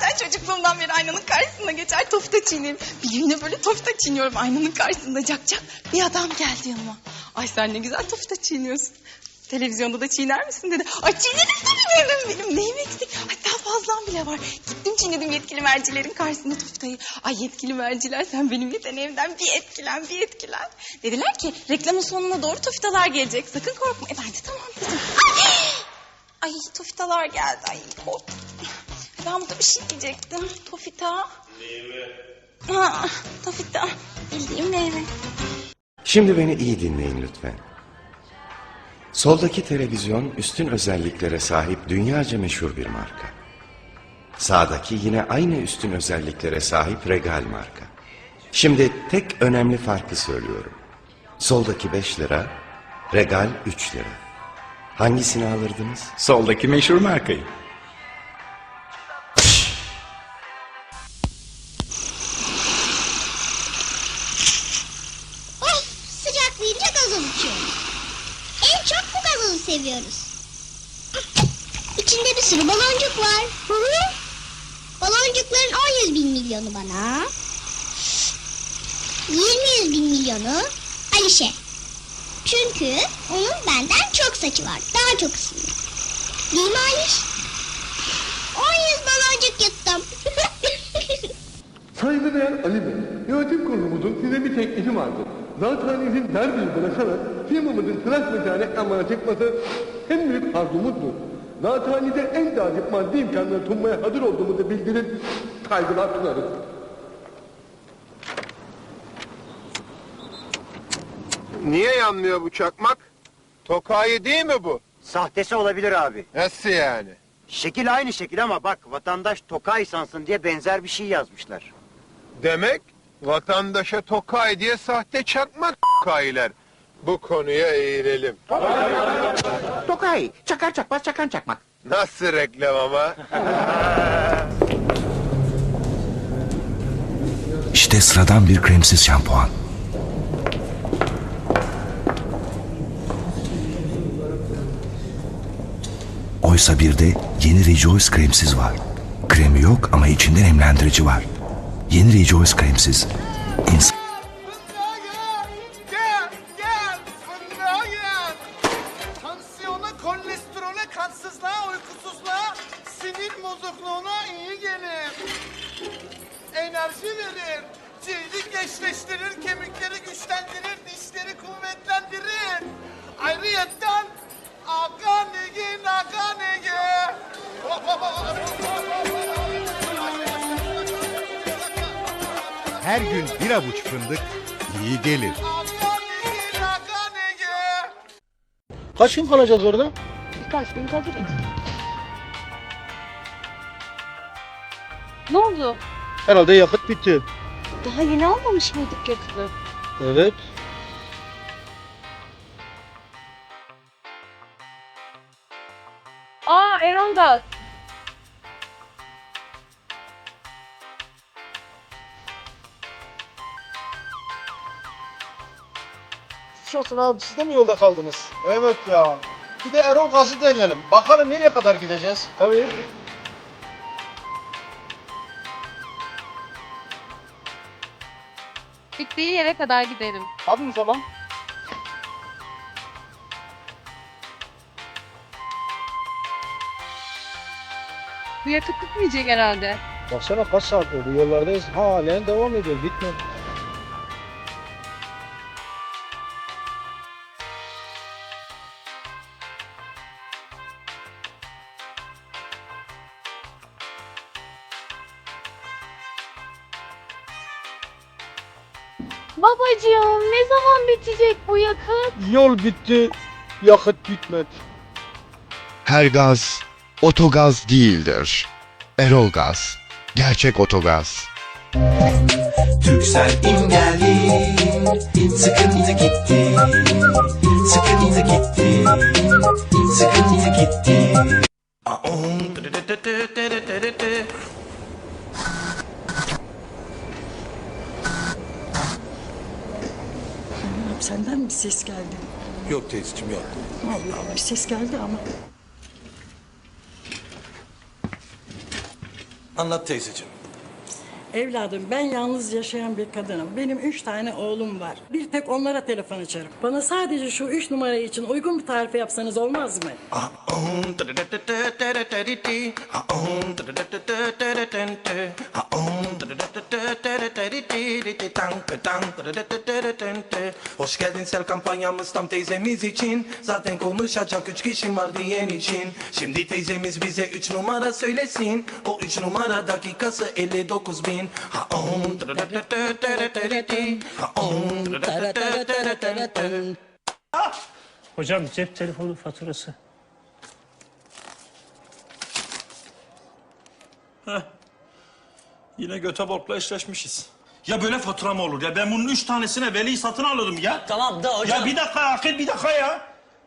zaten çocukluğumdan beri aynanın karşısında geçer tofta çiğnerim. Bir de böyle tofta çiğniyorum aynanın karşısında cak cak. Bir adam geldi yanıma. Ay sen ne güzel tofta çiğniyorsun. Televizyonda da çiğner misin dedi. Ay çiğnerim tabii benim, benim neyim eksik. Hatta fazlam bile var. Gittim çiğnedim yetkili mercilerin karşısında toftayı. Ay yetkili merciler sen benim yeteneğimden bir etkilen bir etkilen. Dediler ki reklamın sonuna doğru toftalar gelecek sakın korkma. E ben de tamam dedim. Ay, ay toftalar geldi ay korktum. Ben burada bir şey diyecektim. Tofita. Meyve. Ha, tofita. Bildiğim meyve. Şimdi beni iyi dinleyin lütfen. Soldaki televizyon üstün özelliklere sahip dünyaca meşhur bir marka. Sağdaki yine aynı üstün özelliklere sahip Regal marka. Şimdi tek önemli farkı söylüyorum. Soldaki 5 lira, Regal 3 lira. Hangisini alırdınız? Soldaki meşhur markayı. Milyonu bana. 20 yüz bin milyonu Alişe. Çünkü onun benden çok saçı var. Daha çok ısınıyor. Değil mi Aliş? 10 yüz baloncuk yuttum. Saygıdeğer Ali Bey, yönetim kurulumuzun size bir teklifi vardır. Zaten izin derbiyi bırakarak firmamızın tıraş mekanı reklamına çıkması en büyük arzumuzdur. Zaten en cazip maddi imkanları sunmaya hazır olduğumuzu bildirip saygılar sunarız. Niye yanmıyor bu çakmak? Tokayi değil mi bu? Sahtesi olabilir abi. Nasıl yani? Şekil aynı şekil ama bak vatandaş Tokay sansın diye benzer bir şey yazmışlar. Demek vatandaşa Tokay diye sahte çakmak tokayiler. Bu konuya eğilelim. Tokay, çakar çakmaz çakan çakmak. Nasıl reklam ama? İşte sıradan bir kremsiz şampuan. Oysa bir de yeni Rejoice kremsiz var. Kremi yok ama içinde nemlendirici var. Yeni Rejoice kremsiz. Her gün bir avuç fındık iyi gelir. Kaç gün kalacağız orada? Birkaç gün kalırız. Ne oldu? Herhalde yakıt bitti. Daha yeni almamış mıydık yakıtı? Evet. Aa Erol Gaz. Şosun abi siz de mi yolda kaldınız? Evet ya. Bir de Erol Gaz'ı deneyelim. Bakalım nereye kadar gideceğiz? Tabii. Bittiği yere kadar gidelim. Hadi o zaman. Bu yakıt bitmeyecek herhalde. Baksana kaç saat oldu yollardayız. Halen devam ediyor bitmedi. Bitecek bu yakıt? Yol bitti, yakıt bitmedi. Her gaz otogaz değildir. Erol Gaz. Gerçek otogaz. Türksel imgeldi, sıkıntı gitti, sıkıntı gitti, sıkıntı gitti. Senden bir ses geldi. Yok teyzeciğim yok. Allah Allah bir ses geldi ama. Anlat teyzeciğim. Evladım ben yalnız yaşayan bir kadınım. Benim üç tane oğlum var. Bir tek onlara telefon açarım. Bana sadece şu üç numara için uygun bir tarife yapsanız olmaz mı? Hoş geldin sel kampanyamız tam teyzemiz için Zaten konuşacak üç kişim var diyen için Şimdi teyzemiz bize üç numara söylesin O üç numara dakikası 59 bin Hocam cep telefonu faturası. Yine göte borkla eşleşmişiz. Ya böyle fatura mı olur ya? Ben bunun üç tanesine veli satın alırım ya. Tamam da hocam. Ya bir dakika Akil bir dakika ya.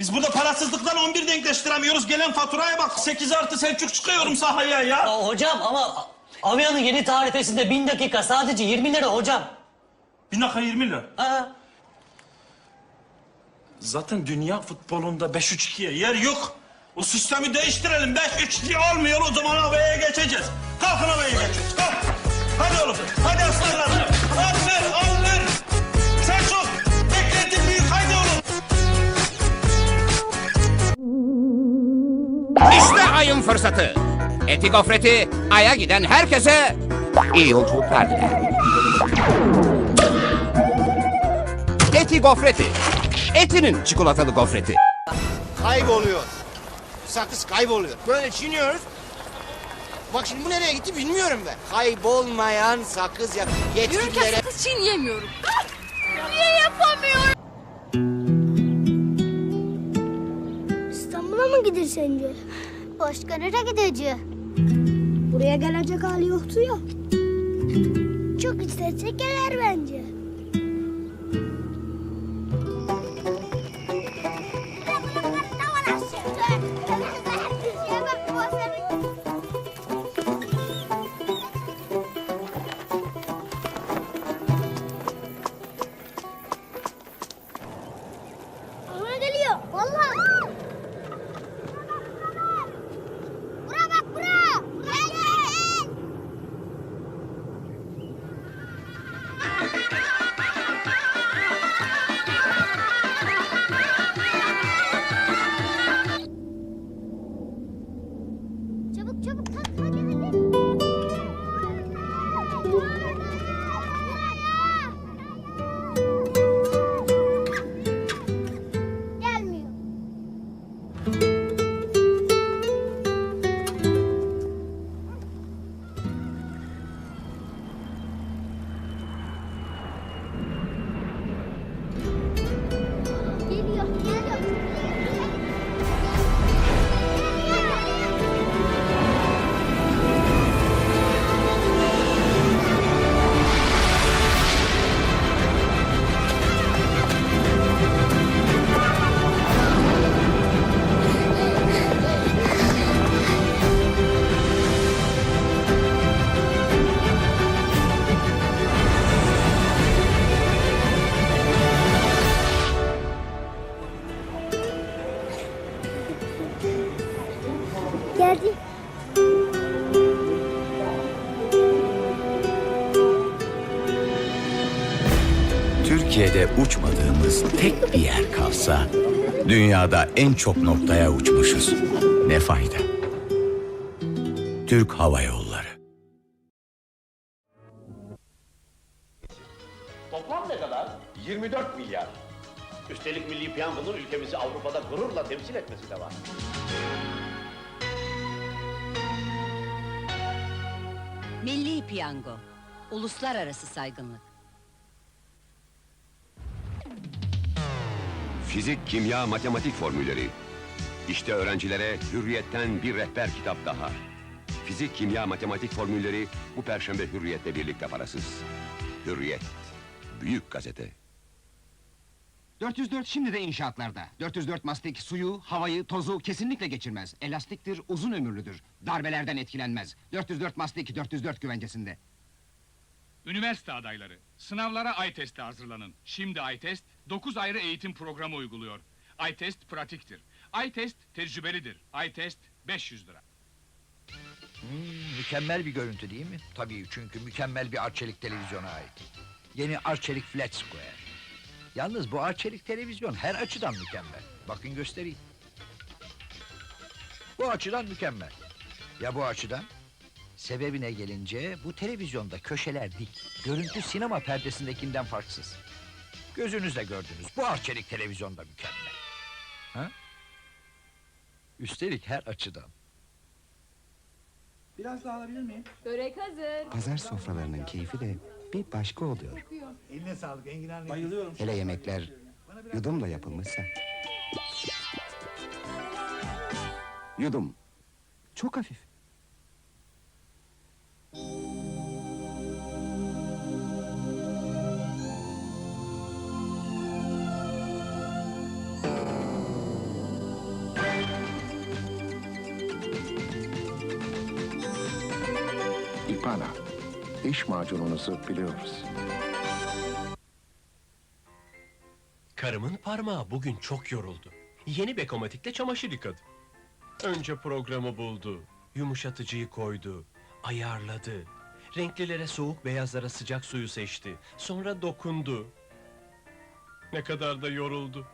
Biz burada parasızlıktan 11 denkleştiremiyoruz. Gelen faturaya bak 8 artı Selçuk çıkıyorum sahaya ya. hocam ama Avya'nın yeni tarifesinde bin dakika sadece 20 lira hocam. Bir dakika 20 lira. Aa, Zaten dünya futbolunda 5-3-2'ye yer yok. O sistemi değiştirelim. 5-3-2 olmuyor o zaman havaya geçeceğiz. Kalkın havaya geçeceğiz. Kalk. Hadi oğlum. Hadi aslanlar. Aldır, aldır. Selçuk. Bekletin büyük. Haydi oğlum. İşte ayın fırsatı. Eti gofreti aya giden herkese iyi yolculuklar dilerim. Eti gofreti. Etinin çikolatalı gofreti. Kayboluyor. Sakız kayboluyor. Böyle çiğniyoruz. Bak şimdi bu nereye gitti bilmiyorum ben. Kaybolmayan sakız ya. Yetkililere... sakız çiğneyemiyorum. İstanbul'a mı gidir sence? Başka nereye gideceği? Buraya gelecek hali yoktu ya. Çok istesek gelir bence. Ona geliyor. Vallahi. Uçmadığımız tek bir yer kalsa dünyada en çok noktaya uçmuşuz. Ne fayda? Türk Hava Yolları. Toplam ne kadar? 24 milyar. Üstelik Milli Piyango'nun ülkemizi Avrupa'da gururla temsil etmesi de var. Milli Piyango. Uluslararası saygınlık. Fizik, kimya, matematik formülleri. İşte öğrencilere hürriyetten bir rehber kitap daha. Fizik, kimya, matematik formülleri bu perşembe hürriyetle birlikte parasız. Hürriyet. Büyük gazete. 404 şimdi de inşaatlarda. 404 mastik suyu, havayı, tozu kesinlikle geçirmez. Elastiktir, uzun ömürlüdür. Darbelerden etkilenmez. 404 mastik 404 güvencesinde. Üniversite adayları, sınavlara iTest'e hazırlanın. Şimdi iTest, 9 ayrı eğitim programı uyguluyor. iTest pratiktir. iTest tecrübelidir. iTest 500 lira. Mükemmel bir görüntü değil mi? Tabii çünkü mükemmel bir Arçelik televizyona ait. Yeni Arçelik Flat Square. Yalnız bu Arçelik televizyon her açıdan mükemmel. Bakın göstereyim. Bu açıdan mükemmel. Ya bu açıdan? Sebebine gelince bu televizyonda köşeler dik. Görüntü sinema perdesindekinden farksız. Gözünüzle gördünüz. Bu Arçelik televizyonda mükemmel. Ha? Üstelik her açıdan. Biraz daha alabilir miyim? Börek hazır. Pazar sofralarının keyfi de bir başka oluyor. Eline sağlık enginar Bayılıyorum. Hele yemekler yudumla yapılmışsa. Yudum. Çok hafif. İpana. Diş macununuzu biliyoruz. Karımın parmağı bugün çok yoruldu. Yeni Bekomatik'le çamaşır yıkadı. Önce programı buldu, yumuşatıcıyı koydu, ayarladı. Renklilere soğuk beyazlara sıcak suyu seçti. Sonra dokundu. Ne kadar da yoruldu.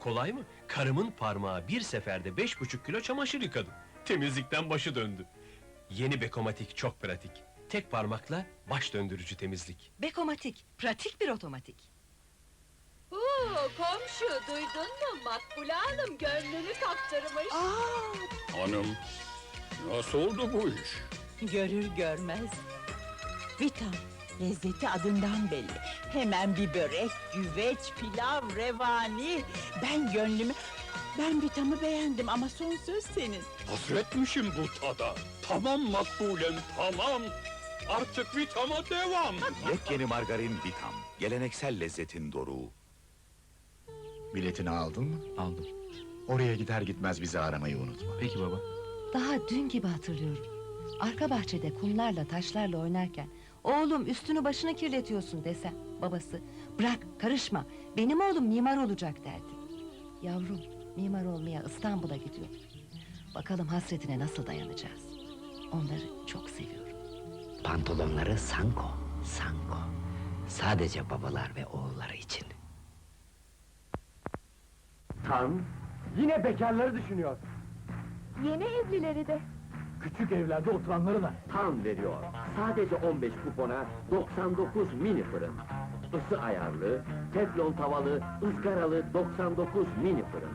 Kolay mı? Karımın parmağı bir seferde beş buçuk kilo çamaşır yıkadı. Temizlikten başı döndü. Yeni Bekomatik çok pratik. Tek parmakla baş döndürücü temizlik. Bekomatik, pratik bir otomatik. Oo, komşu duydun mu? Makbule Hanım gönlünü kaptırmış. Hanım, nasıl oldu bu iş? Görür görmez. Vitam, lezzeti adından belli. Hemen bir börek, güveç, pilav, revani. Ben gönlümü... Ben Vitam'ı beğendim ama son söz senin. Hasretmişim bu tada. Tamam makbulem, tamam. Artık vitama devam. Yepyeni margarin Vitam. Geleneksel lezzetin doruğu. Biletini aldın mı? Aldım. Oraya gider gitmez bizi aramayı unutma. Peki baba. Daha dün gibi hatırlıyorum. Arka bahçede kumlarla taşlarla oynarken... ...oğlum üstünü başını kirletiyorsun desem... ...babası bırak karışma benim oğlum mimar olacak derdi. Yavrum mimar olmaya İstanbul'a gidiyor. Bakalım hasretine nasıl dayanacağız. Onları çok seviyorum. Pantolonları Sanko, Sanko. Sadece babalar ve oğulları için. Tan yine bekarları düşünüyor. Yeni evlileri de. Küçük evlerde oturanları da. Tam veriyor. Sadece 15 kupona 99 mini fırın. Isı ayarlı, teflon tavalı, ızgaralı 99 mini fırın.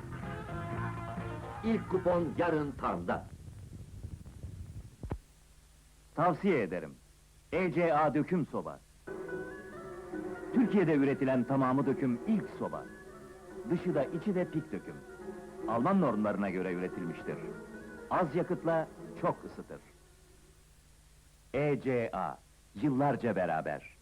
İlk kupon yarın Tam'da. Tavsiye ederim. ECA döküm soba. Türkiye'de üretilen tamamı döküm ilk soba. Dışı da içi de pik döküm. Alman normlarına göre üretilmiştir. Az yakıtla çok ısıtır. ECA, yıllarca beraber.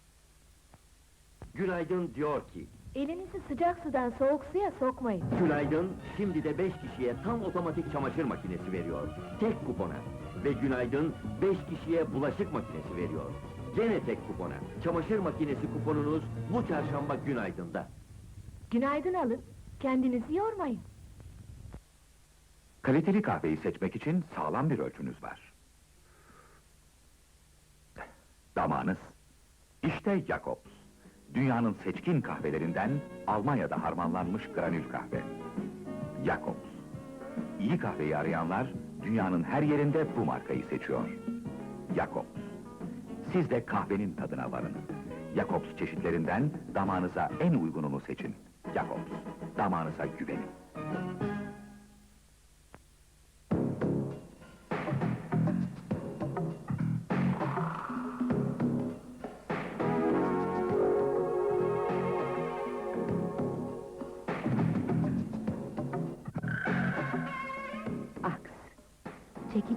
Günaydın diyor ki, Elinizi sıcak sudan soğuk suya sokmayın. Günaydın şimdi de 5 kişiye tam otomatik çamaşır makinesi veriyor. Tek kupona. Ve Günaydın 5 kişiye bulaşık makinesi veriyor. Gene tek kupona. Çamaşır makinesi kuponunuz bu çarşamba Günaydın'da. Günaydın alın. Kendinizi yormayın. Kaliteli kahveyi seçmek için sağlam bir ölçünüz var. Damağınız. İşte Jacobs. Dünyanın seçkin kahvelerinden Almanya'da harmanlanmış granül kahve. Jacobs. İyi kahveyi arayanlar dünyanın her yerinde bu markayı seçiyor. Jacobs. Siz de kahvenin tadına varın. Jacobs çeşitlerinden damağınıza en uygununu seçin. Jacobs. Damağınıza güvenin.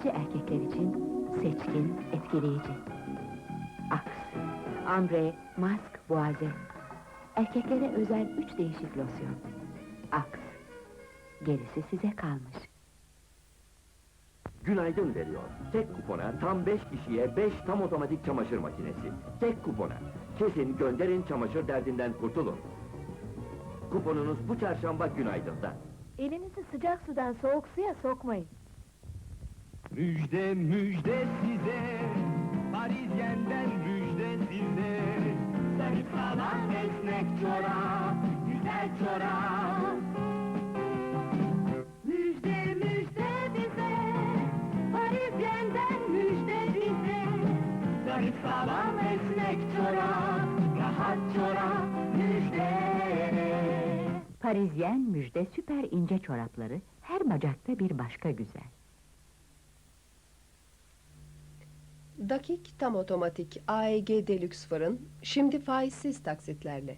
Çekici erkekler için seçkin, etkileyici. Aks. Ambre, mask, boğaze. Erkeklere özel üç değişik losyon. Aks. Gerisi size kalmış. Günaydın veriyor. Tek kupona tam 5 kişiye 5 tam otomatik çamaşır makinesi. Tek kupona. Kesin gönderin çamaşır derdinden kurtulun. Kuponunuz bu çarşamba Günaydın'da. Elinizi sıcak sudan soğuk suya sokmayın. Müjde müjde size. Paris müjde size. Sarı falan esnek çorap Güzel çorap Müjde esnek çorap Rahat çorap müjde. Parizyen müjde süper ince çorapları her bacakta bir başka güzel. Dakik tam otomatik AEG Deluxe fırın şimdi faizsiz taksitlerle.